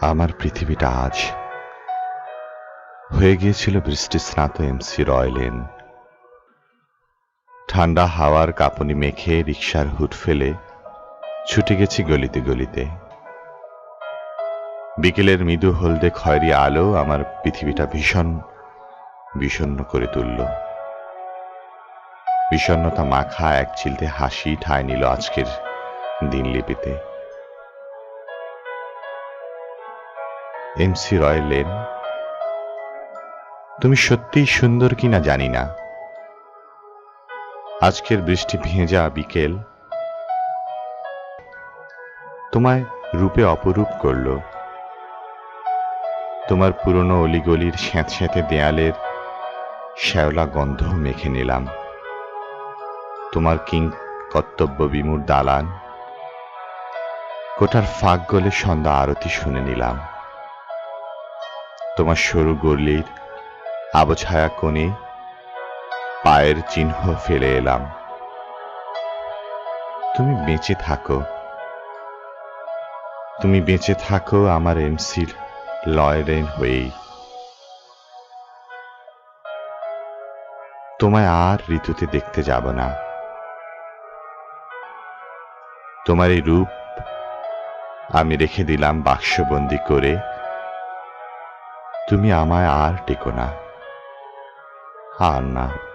আমার পৃথিবীটা আজ হয়ে গিয়েছিল বৃষ্টি স্নাত এমসি রয়লেন ঠান্ডা হাওয়ার কাঁপুনি মেখে রিক্সার হুট ফেলে ছুটে গেছি গলিতে গলিতে। বিকেলের মৃদু হলদে খয়েরি আলো আমার পৃথিবীটা ভীষণ বিষণ্ণ করে তুলল। বিষণ্ণতা মাখা এক চিলতে হাসি ঠায় নিল আজকের দিনলিপিতে। এমসি রয় লেন তুমি সত্যিই সুন্দর কিনা জানি না। আজকের বৃষ্টি ভেজা বিকেল। তোমায় রূপে অপরূপ করল। তোমার পুরনো অলিগলির স্যাঁতস্যাঁতে দেয়ালের শ্যাওলা গন্ধ মেখে নিলাম। তোমার কিং কর্তব্য বিমূর দালান। কোটার ফাঁক গলে সন্ধ্যা আরতি শুনে নিলাম। তোমার সরু গলির আবছায়া কোণে পায়ের চিহ্ন ফেলে এলাম। তুমি বেঁচে থাকো। তুমি বেঁচে থাকো আমার এমসির লয়রেন হয়েই। তোমায় আর ঋতুতে দেখতে যাব না। তোমার এই রূপ আমি রেখে দিলাম বাক্সবন্দি করে। তুমি আমায় আর টেকো না। আর না।